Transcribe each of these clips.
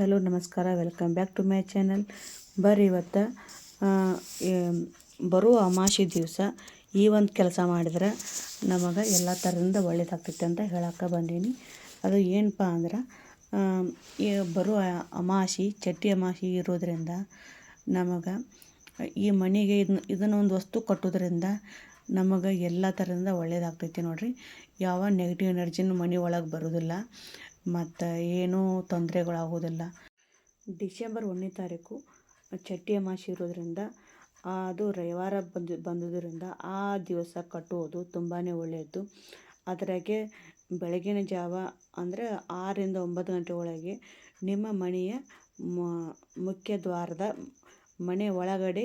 Hello, ನಮಸ್ಕಾರ. Welcome back to my channel. ಬರ್ರಿ ಇವತ್ತು ಬರೋ ಅಮಾಶಿ ದಿವಸ ಈ ಒಂದು ಕೆಲಸ ಮಾಡಿದ್ರೆ ನಮಗೆ ಎಲ್ಲ ಥರದಿಂದ ಒಳ್ಳೇದಾಗ್ತೈತೆ ಅಂತ ಹೇಳಕ್ಕೆ ಬಂದೀನಿ. ಅದು ಏನಪ್ಪ ಅಂದ್ರೆ ಈ ಬರುವ ಅಮಾವಾಸ್ಯೆ, ಚಟ್ಟಿ ಅಮಾಶಿ ಇರೋದರಿಂದ ನಮಗೆ ಈ ಮನೆಗೆ ಇದನ್ನ ಇದನ್ನೊಂದು ವಸ್ತು ಕಟ್ಟೋದ್ರಿಂದ ನಮಗೆ ಎಲ್ಲ ಥರದಿಂದ ಒಳ್ಳೇದಾಗ್ತೈತಿ ನೋಡಿರಿ. ಯಾವ ನೆಗೆಟಿವ್ ಎನರ್ಜಿನೂ ಮನೆ ಒಳಗೆ ಬರೋದಿಲ್ಲ. ಮತ್ತು ಏನೂ ತೊಂದರೆಗಳಾಗೋದಿಲ್ಲ. ಡಿಸೆಂಬರ್ ಒಂದನೇ ತಾರೀಕು ಚಟ್ಟಿ ಅಮಾವಾಸ್ಯೆ ಇರೋದರಿಂದ, ಅದು ರವಿವಾರ ಬಂದು ಬಂದಿದ್ದರಿಂದ ಆ ದಿವಸ ಕಟ್ಟುವುದು ತುಂಬಾ ಒಳ್ಳೆಯದು ಅದರಾಗೆ ಬೆಳಗಿನ ಜಾವ ಅಂದರೆ ಆರರಿಂದ ಒಂಬತ್ತು ಗಂಟೆ ಒಳಗೆ ನಿಮ್ಮ ಮನೆಯ ಮುಖ್ಯ ದ್ವಾರದ ಮನೆ ಒಳಗಡೆ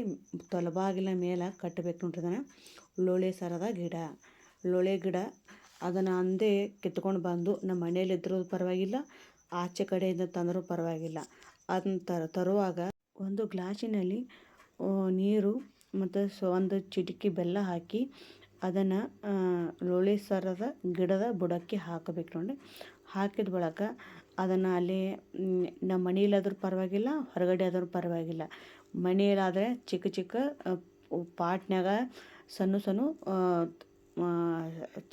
ತೊಲಬಾಗಿಲ ಮೇಲೆ ಕಟ್ಟಬೇಕು ನೋಡ್ರಿ ಲೋಳೆ ಸರದ ಗಿಡ. ಲೋಳೆ ಗಿಡ ಅದನ್ನು ಅಂದೇ ಕಿತ್ಕೊಂಡು ಬಂದು ನಮ್ಮ ಮನೆಯಲ್ಲಿದ್ದರೂ ಪರವಾಗಿಲ್ಲ, ಆಚೆ ಕಡೆಯಿಂದ ತಂದರೂ ಪರವಾಗಿಲ್ಲ. ಅದನ್ನ ತರ ತರುವಾಗ ಒಂದು ಗ್ಲಾಸಿನಲ್ಲಿ ನೀರು ಮತ್ತು ಸೊ, ಒಂದು ಚಿಟಿಕೆ ಬೆಲ್ಲ ಹಾಕಿ ಅದನ್ನು ಲೋಳಿ ಸರದ ಗಿಡದ ಬುಡಕ್ಕೆ ಹಾಕಬೇಕು ನೋಡಿ. ಹಾಕಿದ ಬಳಿಕ ಅದನ್ನು ಅಲ್ಲಿ ನಮ್ಮ ಮನೆಯಲ್ಲಾದರೂ ಪರವಾಗಿಲ್ಲ, ಹೊರಗಡೆ ಆದರೂ ಪರವಾಗಿಲ್ಲ. ಮನೆಯಲ್ಲಾದರೆ ಚಿಕ್ಕ ಚಿಕ್ಕ ಪಾಟ್ನ್ಯಾಗ ಸಣ್ಣ ಸಣ್ಣ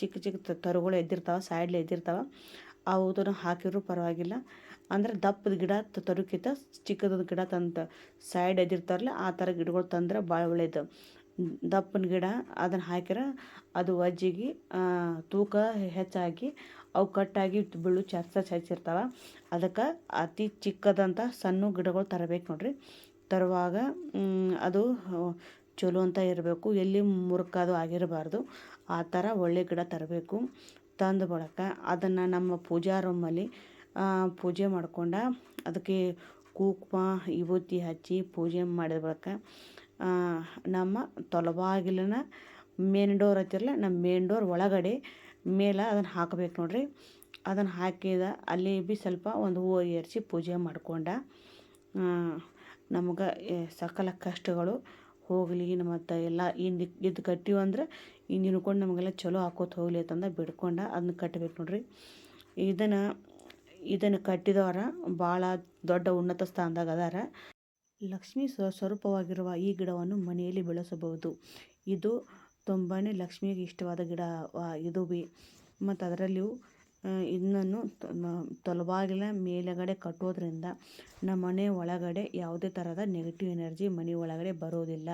ಚಿಕ್ಕ ಚಿಕ್ಕ ತರುಗಳು ಎದ್ದಿರ್ತಾವೆ ಸೈಡ್ಲಿ ಎದ್ದಿರ್ತಾವೆ. ಅವುದನ್ನು ಹಾಕಿದರೂ ಪರವಾಗಿಲ್ಲ. ಅಂದ್ರೆ ದಪ್ಪದ ಗಿಡ ತರುಕಿತ ಚಿಕ್ಕದ ಗಿಡ ತಂದು ಸೈಡ್ ಎದ್ದಿರ್ತಾರಲ್ಲ, ಆ ಥರ ಗಿಡಗಳು ತಂದ್ರೆ ಭಾಳ ಒಳ್ಳೆಯದು ದಪ್ಪನ ಗಿಡ ಅದನ್ನು ಹಾಕಿರ ಅದು ಒಜ್ಜಿಗೆ ತೂಕ ಹೆಚ್ಚಾಗಿ, ಅವು ಕಟ್ಟಾಗಿ ಬೀಳು ಚರ್ಚ ಹೆಚ್ಚಿರ್ತಾವೆ. ಅದಕ್ಕೆ ಅತಿ ಚಿಕ್ಕದಂಥ ಸಣ್ಣ ಗಿಡಗಳು ತರಬೇಕು ನೋಡಿರಿ. ತರುವಾಗ ಅದು ಚಲೋ ಅಂತ ಇರಬೇಕು. ಎಲ್ಲಿ ಮುರುಕಾದು ಆಗಿರಬಾರ್ದು. ಆ ಥರ ಒಳ್ಳೆ ಗಿಡ ತರಬೇಕು. ತಂದ ಬಳಿಕ. ಅದನ್ನು ನಮ್ಮ ಪೂಜಾ ರೂಮಲ್ಲಿ ಪೂಜೆ ಮಾಡ್ಕೊಂಡು ಅದಕ್ಕೆ ಕುಂಕುಮ, ವಿಭೂತಿ ಹಚ್ಚಿ ಪೂಜೆ ಮಾಡಿದ ಬಳಿಕ ನಮ್ಮ ತೊಲಬಾಗಿಲಿನ ಮೇನ್ ಡೋರ್ ಐತಿರಲ್ಲ ನಮ್ಮ ಮೇನ್ ಡೋರ್ ಒಳಗಡೆ ಮೇಲೆ ಅದನ್ನು ಹಾಕಬೇಕು ನೋಡಿರಿ. ಅದನ್ನು ಹಾಕಿದ ಅಲ್ಲಿ ಭೀ ಸ್ವಲ್ಪ ಒಂದು ಹೂವು ಏರಿಸಿ ಪೂಜೆ ಮಾಡಿಕೊಂಡ ನಮ್ಗೆ ಸಕಲ ಕಷ್ಟಗಳು ಹೋಗಲಿ ಮತ್ತು ಎಲ್ಲ ಇನ್ನು ಇದು ಕಟ್ಟಿವಂದ್ರೆ ಇನ್ನು ಇನ್ಕೊಂಡು ನಮಗೆಲ್ಲ ಚಲೋ ಹಾಕೋತ ಹೋಗಲಿ ಅಂತಂದು ಬಿಡ್ಕೊಂಡು ಅದನ್ನ ಕಟ್ಟಬೇಕು ನೋಡ್ರಿ. ಇದನ್ನು ಇದನ್ನು ಕಟ್ಟಿದವರ ಭಾಳ ದೊಡ್ಡ ಉನ್ನತ ಸ್ಥಾನದಾಗ ಅದಾರ. ಲಕ್ಷ್ಮೀ ಸ್ವರೂಪವಾಗಿರುವ ಈ ಗಿಡವನ್ನು ಮನೆಯಲ್ಲಿ ಬೆಳೆಸಬಹುದು. ಇದು ತುಂಬಾ ಲಕ್ಷ್ಮಿಗೆ ಇಷ್ಟವಾದ ಗಿಡ ಇದು ಬಿ. ಮತ್ತು ಅದರಲ್ಲಿಯೂ ಇದನ್ನು ತೊಲಬಾಗಿಲ ಮೇಲುಗಡೆ ಕಟ್ಟೋದ್ರಿಂದ ನಮ್ಮ ಮನೆ ಒಳಗಡೆ ಯಾವುದೇ ಥರದ ನೆಗೆಟಿವ್ ಎನರ್ಜಿ ಮನೆ ಒಳಗಡೆ ಬರೋದಿಲ್ಲ.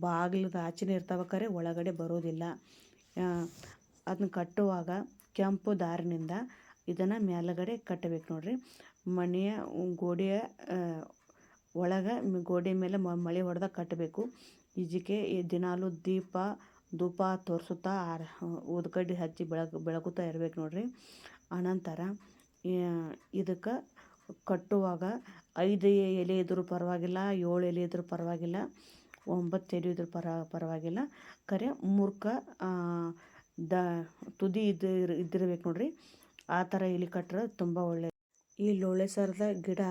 ಬಾಗಿಲದ ಆಚೆನೇ ಖರೆ ಒಳಗಡೆ ಬರೋದಿಲ್ಲ. ಅದನ್ನ ಕಟ್ಟುವಾಗ ಕೆಂಪು ದಾರಿನಿಂದ ಇದನ್ನು ಮೇಲುಗಡೆ ಕಟ್ಟಬೇಕು ನೋಡಿರಿ. ಮನೆಯ ಗೋಡೆಯ ಒಳಗೆ ಗೋಡೆ ಮೇಲೆ ಮಳೆ ಹೊಡೆದಾಗ ಕಟ್ಟಬೇಕು. ಈಜಿಕೆ ದಿನಾಲೂ ದೀಪ ಧೂಪ ತೋರಿಸುತ್ತಾ ಊದ್ಕಡ್ಡಿ ಹಚ್ಚಿ ಬೆಳಕು ಬೆಳಗುತ್ತಾ ಇರ್ಬೇಕು ನೋಡಿರಿ. ಅನಂತರ ಇದಕ್ಕೆ ಕಟ್ಟುವಾಗ ಐದು ಎಲೆ ಇದ್ದರೂ ಪರವಾಗಿಲ್ಲ, ಏಳು ಎಲೆ ಇದ್ದರೂ ಪರವಾಗಿಲ್ಲ, ಒಂಬತ್ತು ಎಲೆ ಇದ್ರೂ ಪರ ಪರವಾಗಿಲ್ಲ. ಖರೆ ಮೂರ್ಖ ದ, ತುದಿ ಇದು ಇದ್ದಿರ್ಬೇಕು ನೋಡ್ರಿ. ಆ ಥರ ಇಲ್ಲಿ ಕಟ್ಟರೆ ತುಂಬ ಒಳ್ಳೆಯದು ಈ ಲೋಳೆ ಸರದ ಗಿಡ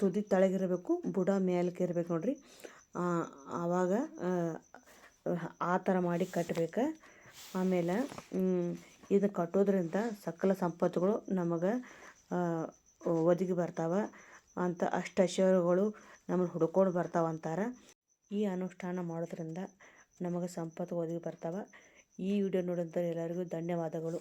ತುದಿ ತಳಗಿರಬೇಕು, ಬುಡ ಮೇಲಕ್ಕೆ ಇರ್ಬೇಕು ನೋಡ್ರಿ. ಆವಾಗ ಆ ಥರ ಮಾಡಿ ಕಟ್ಬೇಕು. ಆಮೇಲೆ ಇದು ಕಟ್ಟೋದ್ರಿಂದ ಸಕಲ ಸಂಪತ್ತುಗಳು ನಮಗೆ ಒದಗಿ ಬರ್ತಾವೆ. ಅಂತ ಅಷ್ಟೈಶ್ವರ್ಯಗಳು ನಮ್ಮನ್ನು ಹುಡ್ಕೊಂಡು ಬರ್ತಾವೆ ಅಂತಾರೆ. ಈ ಅನುಷ್ಠಾನ ಮಾಡೋದ್ರಿಂದ ನಮಗೆ ಸಂಪತ್ತು ಒದಗಿ ಬರ್ತಾವೆ. ಈ ವಿಡಿಯೋ ನೋಡಿದಂಥ ಎಲ್ಲರಿಗೂ ಧನ್ಯವಾದಗಳು.